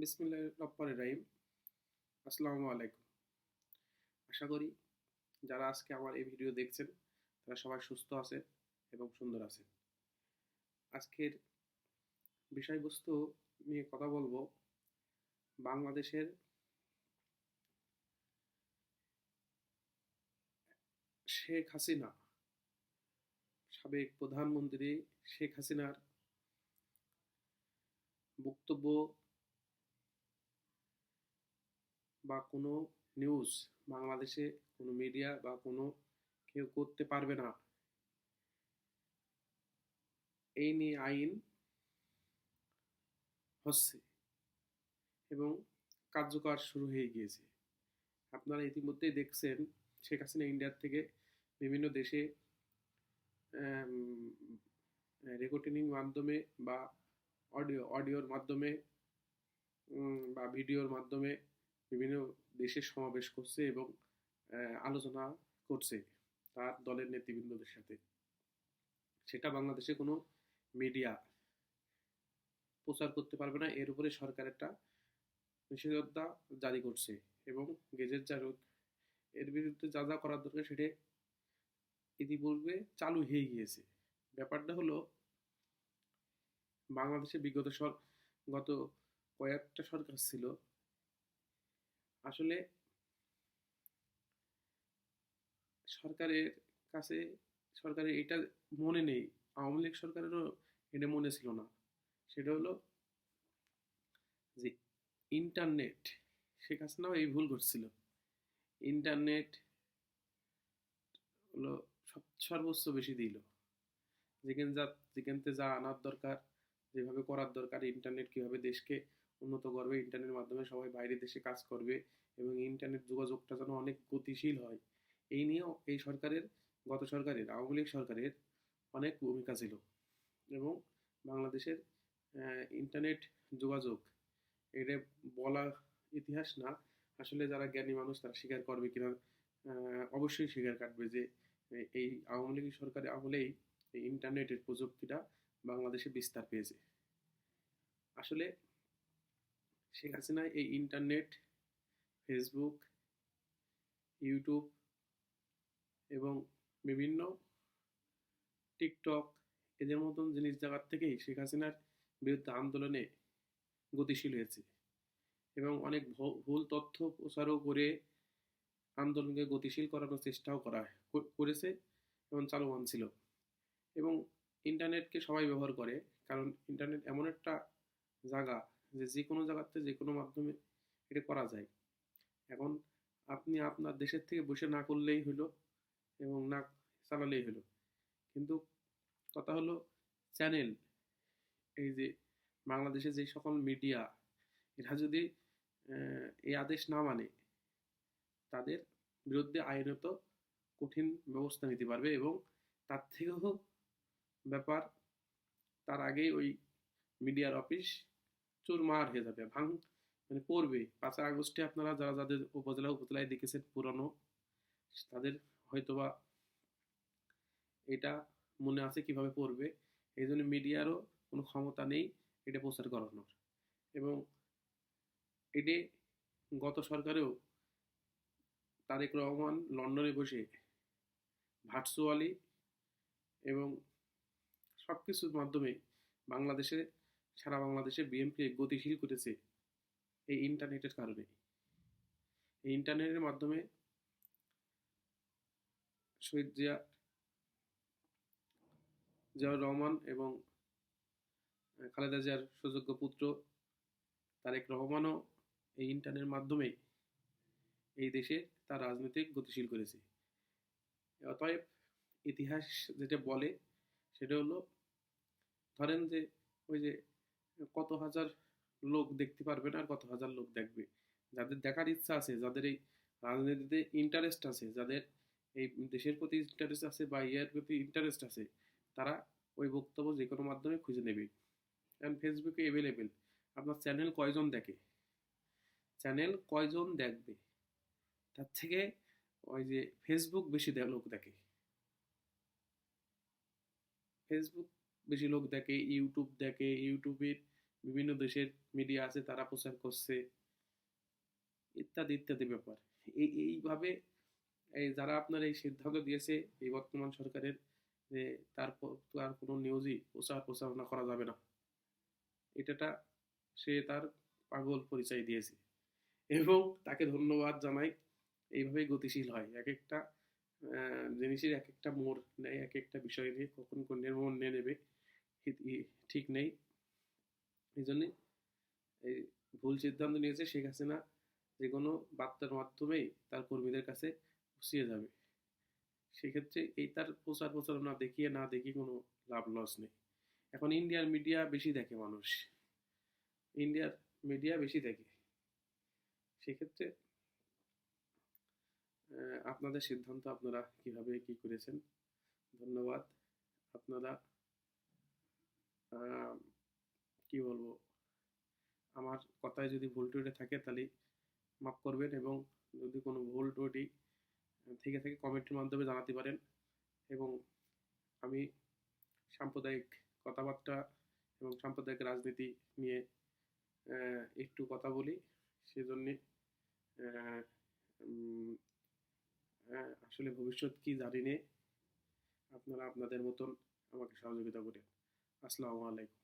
বিসমিল্লাহ রহমান রাহিম। আসসালামু আলাইকুম। আশা করি যারা আজকে আমার এই ভিডিও দেখছেন, তারা সবাই সুস্থ আছে এবং সুন্দর আছে আজকের বিষয়বস্তু নিয়ে কথা বলব বাংলাদেশের শেখ হাসিনা, সাবেক প্রধানমন্ত্রী শেখ হাসিনার বক্তব্য বা কোনো নিউজ বাংলাদেশে কোনো মিডিয়া বা কোনো কেউ করতে পারবে না। এই নিয়ে আইন হচ্ছে এবং কার্যকর শুরু হয়ে গিয়েছে। আপনারা ইতিমধ্যেই দেখছেন শেখ হাসিনা ইন্ডিয়ার থেকে বিভিন্ন দেশে রেকর্ডিং মাধ্যমে বা অডিও অডিওর মাধ্যমে বা ভিডিওর মাধ্যমে বিভিন্ন দেশের সমাবেশ করছে এবং আলোচনা করছে তার দলের নেতৃবৃন্দদের সাথে। সেটা বাংলাদেশে কোনো মিডিয়া প্রচার করতে পারবে না। এর উপরে সরকার একটা নিষেধাজ্ঞা জারি করছে এবং গেজেট জারক, এর বিরুদ্ধে যা যা করার দরকার সেটা ইতিপূর্বে চালু হয়ে গিয়েছে। ব্যাপারটা হলো, বাংলাদেশে বিগত সর, গত কয়েকটা সরকার ছিল আসলে সরকারের কাছে সরকারের এটা মনে নেই। আওয়ামী লীগ সরকারেরও এটা মনে ছিল না। সেটা হলো যে ইন্টারনেট, শেখ হাসিনাও এই ভুল করছিল। ইন্টারনেট হলো সব, সর্বোচ্চ বেশি দিল। যেখানে যা যেখানতে যা আনার দরকার, যেভাবে করার দরকার, ইন্টারনেট কীভাবে দেশকে উন্নত করবে ইন্টারনেটের মাধ্যমে সবাই বাইরে দেশে কাজ করবে এবং ইন্টারনেট যোগাযোগটা যেন অনেক গতিশীল হয়। এই নিয়েও এই সরকারের, গত সরকারের, আওয়ামী লীগ সরকারের অনেক ভূমিকা ছিল এবং বাংলাদেশের ইন্টারনেট যোগাযোগ, এটা বলা ইতিহাস না। আসলে যারা জ্ঞানী মানুষ তারা স্বীকার করবে কিনা অবশ্যই স্বীকার কাটবে যে এই আওয়ামী লীগ সরকারের আমলেই ইন্টারনেটের প্রযুক্তিটা বাংলাদেশে বিস্তার পেয়েছে। আসলে শেখ হাসিনা, এই ইন্টারনেট ফেসবুক ইউটিউব এবং বিভিন্ন টিকটক এদের মতন জিনিস জায়গার থেকেই শেখ হাসিনার বিরুদ্ধে আন্দোলনে গতিশীল হয়েছে এবং অনেক ভুল তথ্য প্রচারও করে আন্দোলনকে গতিশীল করানোর চেষ্টাও করা করেছে এবং চালমান ছিল এবং ইন্টারনেটকে সবাই ব্যবহার করে কারণ ইন্টারনেট এমন একটা জায়গা যে যে কোনো জায়গাতে যে কোনো মাধ্যমে এটা করা যায়। এখন আপনি আপনার দেশের থেকে বসে না করলেই হলো এবং না চালালেই হলো। কিন্তু কথা হলো চ্যানেল, এই যে বাংলাদেশে যে সকল মিডিয়া, এরা যদি এই আদেশ না মানে তাদের বিরুদ্ধে আইনত কঠিন ব্যবস্থা নিতে পারবে এবং তার থেকেও ব্যাপার, তার আগেই ওই মিডিয়ার অফিস চুরমার হয়ে যাবে, ভাঙ মানে পড়বে। পাঁচই আগস্টে আপনারা যারা যাদের উপজেলা উপজেলায় দেখেছেন পুরানো, তাদের হয়তোবা এটা মনে আছে কীভাবে পড়বে। এই জন্য মিডিয়ারও কোনো ক্ষমতা নেই এটা প্রচার করানোর। এবং এটি গত সরকারেও তারেক রহমান লন্ডনে বসে, ভার্চুয়ালি এবং সব কিছুর মাধ্যমে বাংলাদেশে সারা বাংলাদেশে বিএনপি গতিশীল করেছে এই ইন্টারনেটের কারণে। এই ইন্টারনেটের মাধ্যমে শহীদ জিয়া, জিয়াউর রহমান এবং খালেদা জিয়ার সুযোগ্য পুত্র তারেক রহমানও এই ইন্টারনেটের মাধ্যমে এই দেশে তার রাজনৈতিক গতিশীল করেছে। অতএব ইতিহাস যেটা বলে সেটা হলো, ধরেন যে ওই যে কত হাজার লোক দেখতে পারবে না আর কত হাজার লোক দেখবে। যাদের দেখার ইচ্ছা আছে, যাদের এই রাজনীতিতে ইন্টারেস্ট আছে, যাদের এই দেশের প্রতি ইন্টারেস্ট আছে বা ইয়ার প্রতি ইন্টারেস্ট আছে, তারা ওই বক্তব্য যে কোনো মাধ্যমে খুঁজে নেবে। কারণ ফেসবুকে অ্যাভেলেবেল আপনার চ্যানেল কয়জন দেখে? চ্যানেল কয়জন দেখবে? তার থেকে ওই যে ফেসবুক বেশি লোক দেখে। ফেসবুক বেশি লোক দেখে ইউটিউব দেখে ইউটিউবের বিভিন্ন দেশের মিডিয়া আছে, তারা প্রচার করছে, ইত্যাদি ইত্যাদি ব্যাপার। এই, এইভাবে, এই যারা আপনার এই সিদ্ধান্ত দিয়েছে, এই বর্তমান সরকারের, যে তার তার কোনো নিউজই প্রচার প্রচারণা করা যাবে না। এটাটা সে তার পাগল পরিচয় দিয়েছে। এবং তাকে ধন্যবাদ জানাই, এইভাবেই গতিশীল হয়। এক একটা জিনিসের এক একটা মোড় নেয় এক একটা বিষয় নিয়ে কখন কোন মোড় নিয়ে নেবে। ঠিক নেই। এই জন্যে এই ভুল সিদ্ধান্ত নিয়েছে শেখ হাসিনা যে কোনো বার্তার মাধ্যমেই তার কর্মীদের কাছে পৌঁছিয়ে যাবে। সেক্ষেত্রে এই তার প্রচার প্রচারণা দেখিয়ে না দেখিয়ে কোনো লাভ লস নেই। এখন ইন্ডিয়ার মিডিয়া বেশি দেখে মানুষ। ইন্ডিয়ার মিডিয়া বেশি দেখে। সেক্ষেত্রে আপনাদের সিদ্ধান্ত আপনারা কীভাবে কি করেছেন? ধন্যবাদ। আপনারা কি বলব? আমার কথায় যদি ভুল টুটে থাকে তাহলে মাফ করবেন এবং যদি কোনো ভুল ত্রুটি থেকে থাকে কমেন্টের মাধ্যমে জানাতে পারেন এবং আমি সাম্প্রদায়িক কথাবার্তা এবং সাম্প্রদায়িক রাজনীতি নিয়ে একটু কথা বলি। সেজন্যে আসলে ভবিষ্যৎ কি জানি নে। আপনারা আপনাদের মতন আমাকে সহযোগিতা করেন। আসসালামু আলাইকুম